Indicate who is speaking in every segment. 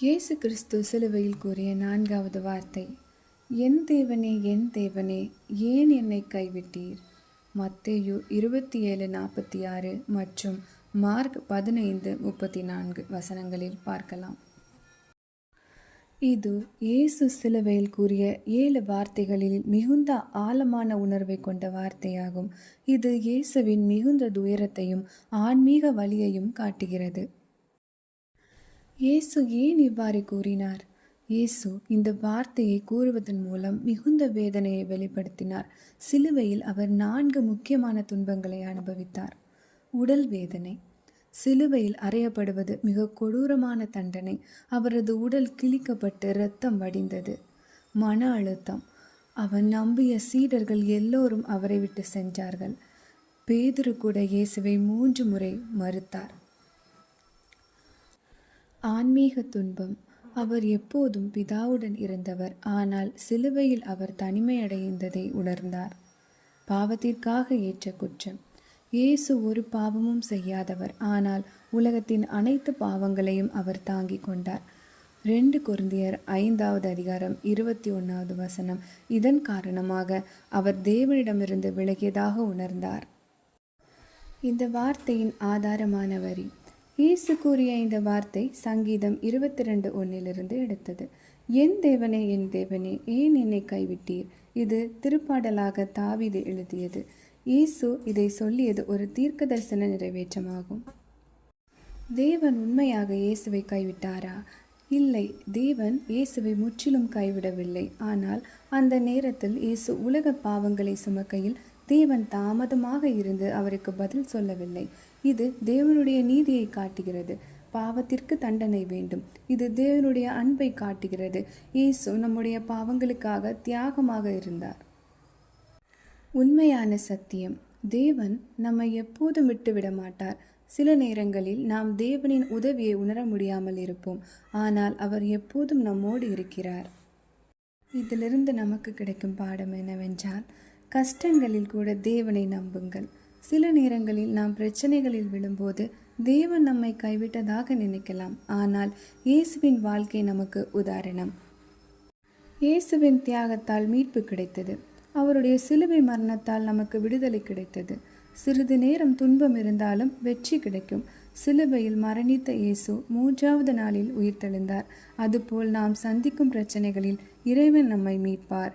Speaker 1: இயேசு கிறிஸ்து சிலுவையில் கூறிய நான்காவது வார்த்தை என் தேவனே என் தேவனே ஏன் என்னை கைவிட்டீர்? மத்தேயு இருபத்தி ஏழு நாற்பத்தி ஆறு மற்றும் மார்க் பதினைந்து முப்பத்தி நான்கு வசனங்களில் பார்க்கலாம். இது இயேசு சிலுவையில் கூறிய ஏழு வார்த்தைகளில் மிகுந்த ஆழமான உணர்வை கொண்ட வார்த்தையாகும். இது இயேசுவின் மிகுந்த துயரத்தையும் ஆன்மீக வழியையும் காட்டுகிறது. இயேசு ஏன் இவ்வாறு கூறினார்? இயேசு இந்த வார்த்தையை கூறுவதன் மூலம் மிகுந்த வேதனையை வெளிப்படுத்தினார். சிலுவையில் அவர் நான்கு முக்கியமான துன்பங்களை அனுபவித்தார். உடல் வேதனை. சிலுவையில் அறையப்படுவது மிக கொடூரமான தண்டனை. அவரது உடல் கிழிக்கப்பட்டு இரத்தம் வடிந்தது. மன அழுத்தம். அவன் நம்பிய சீடர்கள் எல்லோரும் அவரை விட்டு சென்றார்கள். பேதுரு கூட இயேசுவை மூன்று முறை மறுத்தார். ஆன்மீக துன்பம். அவர் எப்போதும் பிதாவுடன் இருந்தவர். ஆனால் சிலுவையில் அவர் தனிமையடைந்ததை உணர்ந்தார். பாவத்திற்காக ஏற்ற குற்றம். இயேசு ஒரு பாவமும் செய்யாதவர். ஆனால் உலகத்தின் அனைத்து பாவங்களையும் அவர் தாங்கிக் கொண்டார். ரெண்டு குருந்தியர் ஐந்தாவது அதிகாரம் இருபத்தி ஒன்றாவது வசனம். இதன் காரணமாக அவர் தேவனிடமிருந்து விலகியதாக உணர்ந்தார். இந்த வார்த்தையின் ஆதாரமான வரி. இயேசு கூறிய இந்த வார்த்தை சங்கீதம் இருபத்தி ரெண்டு ஒன்னிலிருந்து எடுத்தது. என் தேவனே என் தேவனே ஏன் என்னை கைவிட்டீர்? இது திருப்பாடலாக தாவிது எழுதியது. இயேசு இதை சொல்லியது ஒரு தீர்க்க தரிசன நிறைவேற்றமாகும். தேவன் உண்மையாக இயேசுவை கைவிட்டாரா? இல்லை தேவன் இயேசுவை முற்றிலும் கைவிடவில்லை. ஆனால் அந்த நேரத்தில் இயேசு உலக பாவங்களை சுமக்கையில் தேவன் தாமதமாக இருந்து அவருக்கு பதில் சொல்லவில்லை. இது தேவனுடைய நீதியை காட்டுகிறது. பாவத்திற்கு தண்டனை வேண்டும். இது தேவனுடைய அன்பை காட்டுகிறது. இயேசு நம்முடைய பாவங்களுக்காக தியாகமாக இருந்தார். உண்மையான சத்தியம். தேவன் நம்மை எப்போதும் விட்டுவிட மாட்டார். சில நேரங்களில் நாம் தேவனின் உதவியை உணர முடியாமல் இருப்போம். ஆனால் அவர் எப்போதும் நம்மோடு இருக்கிறார். இதிலிருந்து நமக்கு கிடைக்கும் பாடம் என்னவென்றால் கஷ்டங்களில் கூட தேவனை நம்புங்கள். சில நேரங்களில் நாம் பிரச்சனைகளில் விழும்போது தேவன் நம்மை கைவிட்டதாக நினைக்கலாம். ஆனால் இயேசுவின் வாழ்க்கை நமக்கு உதாரணம். இயேசுவின் தியாகத்தால் மீட்பு கிடைத்தது. அவருடைய சிலுவை மரணத்தால் நமக்கு விடுதலை கிடைத்தது. சிறிது நேரம் துன்பம் இருந்தாலும் வெற்றி கிடைக்கும். சிலுவையில் மரணித்த இயேசு மூன்றாவது நாளில் உயிர்த்தெழுந்தார். அதுபோல் நாம் சந்திக்கும் பிரச்சனைகளில் இறைவன் நம்மை மீட்பார்.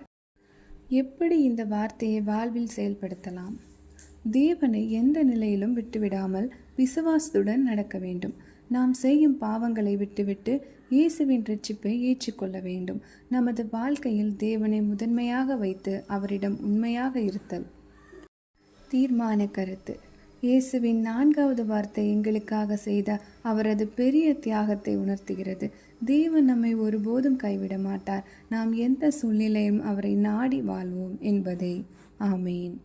Speaker 1: எப்படி இந்த வார்த்தையை வாழ்வில் செயல்படுத்தலாம்? தேவனை எந்த நிலையிலும் விட்டுவிடாமல் விசுவாசத்துடன் நடக்க வேண்டும். நாம் செய்யும் பாவங்களை விட்டுவிட்டு இயேசுவின் ரட்சிப்பை ஏற்றுக்கொள்ள வேண்டும். நமது வாழ்க்கையில் தேவனை முதன்மையாக வைத்து அவரிடம் உண்மையாக இருத்தல். தீர்மான கருத்து. இயேசுவின் நான்காவது வார்த்தை எங்களுக்காக செய்த அவரது பெரிய தியாகத்தை உணர்த்துகிறது. தேவன் நம்மை ஒருபோதும் கைவிட மாட்டார். நாம் எந்த சூழ்நிலையும் அவரை நாடி வாழ்வோம் என்பதே. ஆமேன்.